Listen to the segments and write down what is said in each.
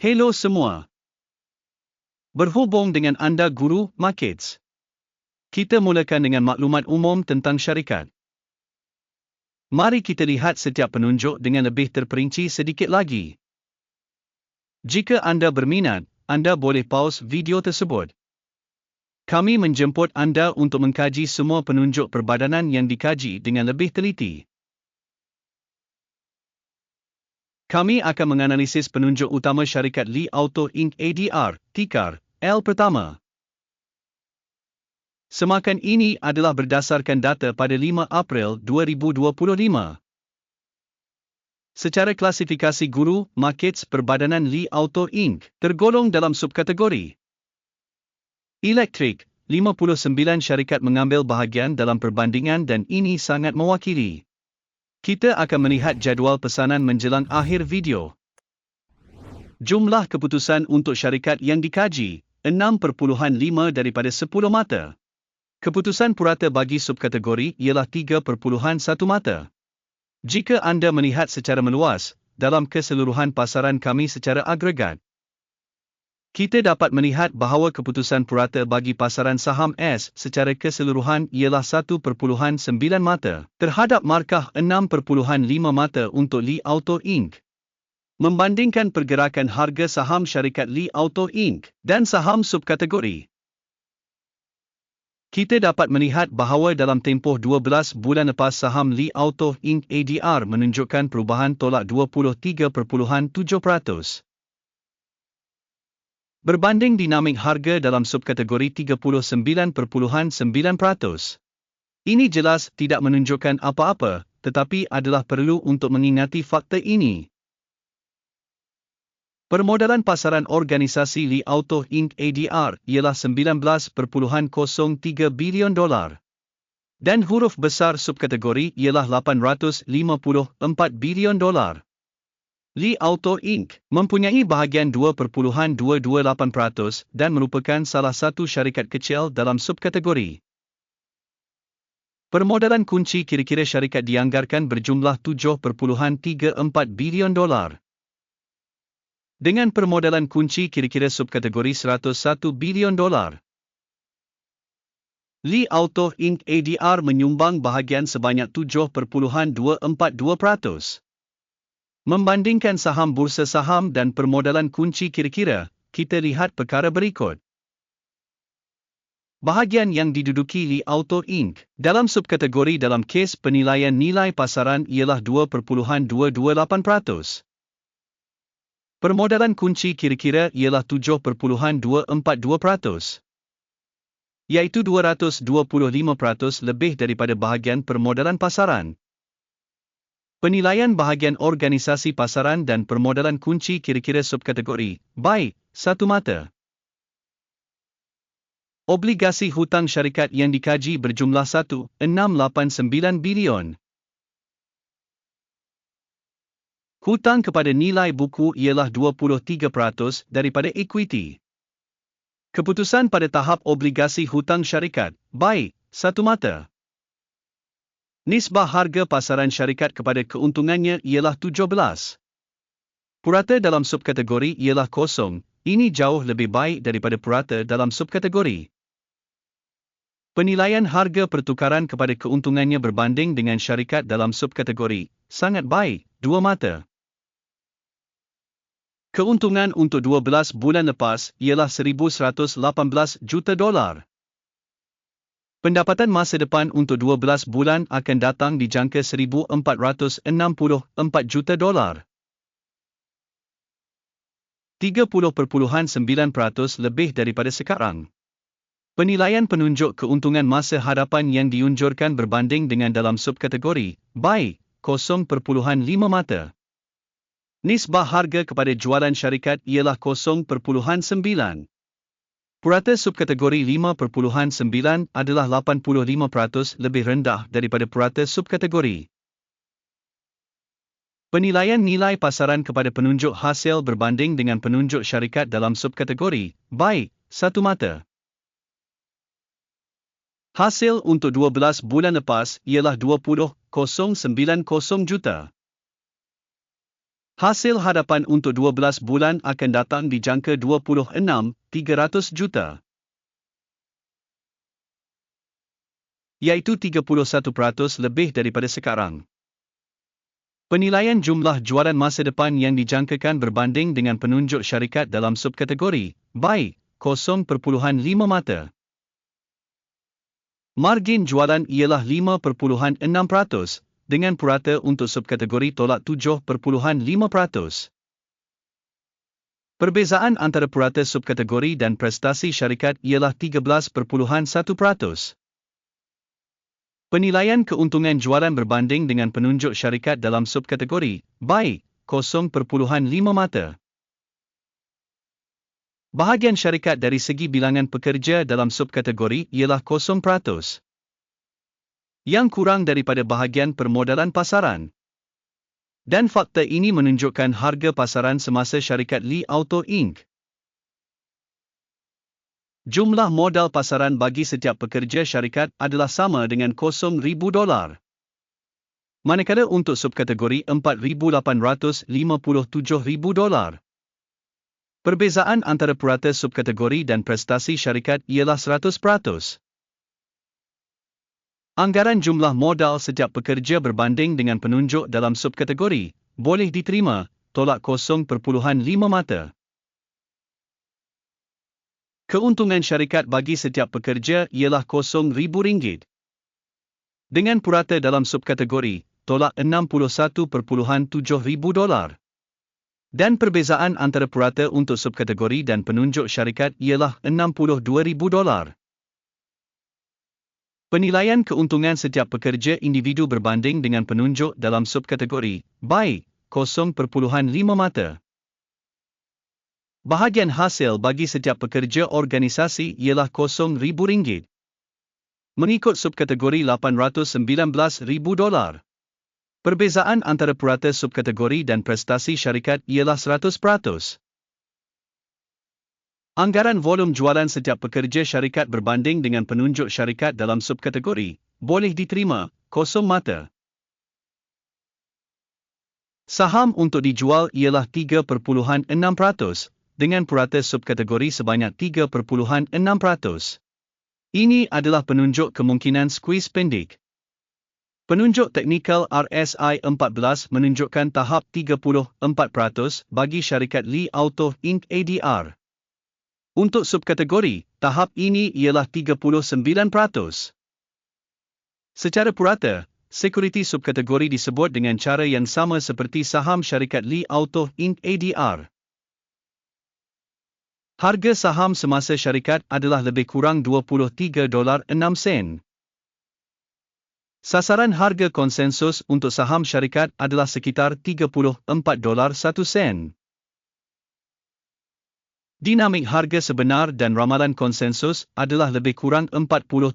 Hello semua. Berhubung dengan anda Guru Markets. Kita mulakan dengan maklumat umum tentang syarikat. Mari kita lihat setiap penunjuk dengan lebih terperinci sedikit lagi. Jika anda berminat, anda boleh pause video tersebut. Kami menjemput anda untuk mengkaji semua penunjuk perbadanan yang dikaji dengan lebih teliti. Kami akan menganalisis penunjuk utama syarikat Li Auto Inc. ADR, tikar, L pertama. Semakan ini adalah berdasarkan data pada 5 April 2025. Secara klasifikasi guru, markets perbadanan Li Auto Inc. tergolong dalam subkategori. Elektrik, 59 syarikat mengambil bahagian dalam perbandingan dan ini sangat mewakili. Kita akan melihat jadual pesanan menjelang akhir video. Jumlah keputusan untuk syarikat yang dikaji, 6.5 daripada 10 mata. Keputusan purata bagi subkategori ialah 3.1 mata. Jika anda melihat secara meluas, dalam keseluruhan pasaran kami secara agregat, kita dapat melihat bahawa keputusan purata bagi pasaran saham S secara keseluruhan ialah 1.9 mata terhadap markah 6.5 mata untuk Li Auto Inc. Membandingkan pergerakan harga saham syarikat Li Auto Inc. dan saham subkategori. Kita dapat melihat bahawa dalam tempoh 12 bulan lepas saham Li Auto Inc. ADR menunjukkan perubahan tolak 23.7%. Berbanding dinamik harga dalam subkategori 39.9%. Ini jelas tidak menunjukkan apa-apa, tetapi adalah perlu untuk mengingati fakta ini. Permodalan pasaran organisasi Li Auto Inc. ADR ialah 19.03 bilion dolar. Dan huruf besar subkategori ialah 854 bilion dolar. Li Auto Inc. mempunyai bahagian 2.228% dan merupakan salah satu syarikat kecil dalam subkategori. Permodalan kunci kira-kira syarikat dianggarkan berjumlah 7.34 bilion dolar. Dengan permodalan kunci kira-kira subkategori 101 bilion dolar. Li Auto Inc. ADR menyumbang bahagian sebanyak 7.242%. Membandingkan saham bursa saham dan permodalan kunci kira-kira, kita lihat perkara berikut. Bahagian yang diduduki Li Auto Inc. dalam subkategori dalam kes penilaian nilai pasaran ialah 2.228%. Permodalan kunci kira-kira ialah 7.242%. Iaitu 225% lebih daripada bahagian permodalan pasaran. Penilaian bahagian organisasi pasaran dan permodalan kunci kira-kira subkategori. Baik, satu mata. Obligasi hutang syarikat yang dikaji berjumlah 1,689 bilion. Hutang kepada nilai buku ialah 23% daripada ekuiti. Keputusan pada tahap obligasi hutang syarikat. Baik, satu mata. Nisbah harga pasaran syarikat kepada keuntungannya ialah 17. Purata dalam subkategori ialah kosong, ini jauh lebih baik daripada purata dalam subkategori. Penilaian harga pertukaran kepada keuntungannya berbanding dengan syarikat dalam subkategori, sangat baik, dua mata. Keuntungan untuk 12 bulan lepas ialah 1,118 juta dolar. Pendapatan masa depan untuk 12 bulan akan datang dijangka 1464 juta dolar. 30.9% lebih daripada sekarang. Penilaian penunjuk keuntungan masa hadapan yang diunjurkan berbanding dengan dalam subkategori, baik, 0.5 mata. Nisbah harga kepada jualan syarikat ialah 0.9. Purata subkategori 5.9 adalah 85% lebih rendah daripada purata subkategori. Penilaian nilai pasaran kepada penunjuk hasil berbanding dengan penunjuk syarikat dalam subkategori, baik, satu mata. Hasil untuk 12 bulan lepas ialah 20,090 juta. Hasil hadapan untuk 12 bulan akan datang dijangka 26 300 juta. Iaitu 31% lebih daripada sekarang. Penilaian jumlah jualan masa depan yang dijangkakan berbanding dengan penunjuk syarikat dalam subkategori, baik, 0.5 mata. Margin jualan ialah 5.6%, dengan purata untuk subkategori tolak 7.5%. Perbezaan antara purata subkategori dan prestasi syarikat ialah 13.1%. Penilaian keuntungan jualan berbanding dengan penunjuk syarikat dalam subkategori, baik, 0.5 mata. Bahagian syarikat dari segi bilangan pekerja dalam subkategori ialah 0%. Yang kurang daripada bahagian permodalan pasaran. Dan fakta ini menunjukkan harga pasaran semasa syarikat Li Auto Inc. Jumlah modal pasaran bagi setiap pekerja syarikat adalah sama dengan RM0,000. Manakala untuk subkategori RM4,857,000. Perbezaan antara purata subkategori dan prestasi syarikat ialah 100%. Anggaran jumlah modal setiap pekerja berbanding dengan penunjuk dalam subkategori boleh diterima, tolak 0.5 mata. Keuntungan syarikat bagi setiap pekerja ialah RM0,000. Dengan purata dalam subkategori, tolak $61.7,000. Dan perbezaan antara purata untuk subkategori dan penunjuk syarikat ialah $62,000. Penilaian keuntungan setiap pekerja individu berbanding dengan penunjuk dalam subkategori, baik, 0.5 mata. Bahagian hasil bagi setiap pekerja organisasi ialah RM0,000. Mengikut subkategori $819,000. Perbezaan antara purata subkategori dan prestasi syarikat ialah 100%. Anggaran volum jualan setiap pekerja syarikat berbanding dengan penunjuk syarikat dalam subkategori boleh diterima, kosong mata. Saham untuk dijual ialah 3.6%, dengan purata subkategori sebanyak 3.6%. Ini adalah penunjuk kemungkinan squeeze pendek. Penunjuk teknikal RSI 14 menunjukkan tahap 34% bagi syarikat Li Auto Inc. ADR. Untuk subkategori, tahap ini ialah 39%. Secara purata, sekuriti subkategori disebut dengan cara yang sama seperti saham syarikat Li Auto Inc. ADR. Harga saham semasa syarikat adalah lebih kurang 23 dolar 6 sen. Sasaran harga konsensus untuk saham syarikat adalah sekitar 34 dolar 1 sen. Dinamik harga sebenar dan ramalan konsensus adalah lebih kurang 47%.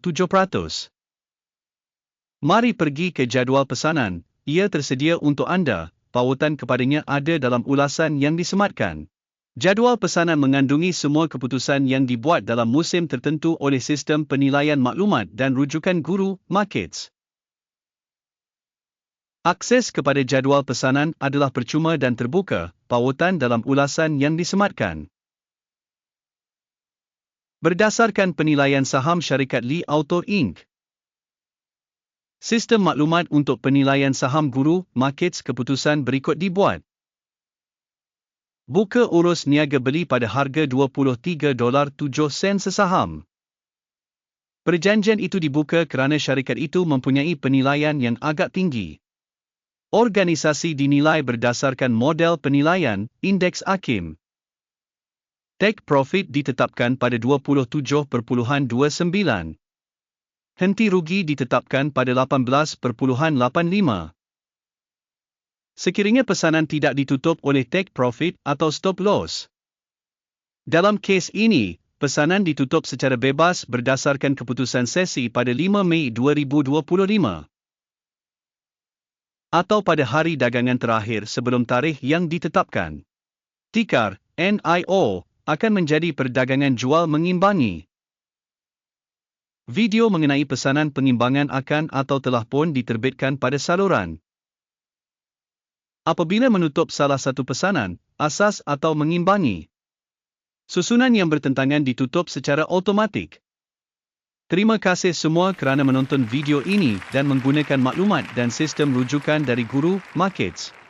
Mari pergi ke jadual pesanan, ia tersedia untuk anda, pautan kepadanya ada dalam ulasan yang disematkan. Jadual pesanan mengandungi semua keputusan yang dibuat dalam musim tertentu oleh sistem penilaian maklumat dan rujukan guru, markets. Akses kepada jadual pesanan adalah percuma dan terbuka, pautan dalam ulasan yang disematkan. Berdasarkan penilaian saham syarikat Li Auto Inc. Sistem maklumat untuk penilaian saham guru, markets keputusan berikut dibuat. Buka urus niaga beli pada harga 23 dolar 7 sen sesaham. Perjanjian itu dibuka kerana syarikat itu mempunyai penilaian yang agak tinggi. Organisasi dinilai berdasarkan model penilaian, Indeks Akim. Take profit ditetapkan pada 27.29. Henti rugi ditetapkan pada 18.85. Sekiranya pesanan tidak ditutup oleh take profit atau stop loss. Dalam kes ini, pesanan ditutup secara bebas berdasarkan keputusan sesi pada 5 Mei 2025. Atau pada hari dagangan terakhir sebelum tarikh yang ditetapkan. Tikar, NIO, akan menjadi perdagangan jual mengimbangi. Video mengenai pesanan pengimbangan akan atau telah pun diterbitkan pada saluran Apabila menutup salah satu pesanan, asas atau mengimbangi. Susunan yang bertentangan ditutup secara automatik. Terima kasih semua kerana menonton video ini dan menggunakan maklumat dan sistem rujukan dari Guru Markets.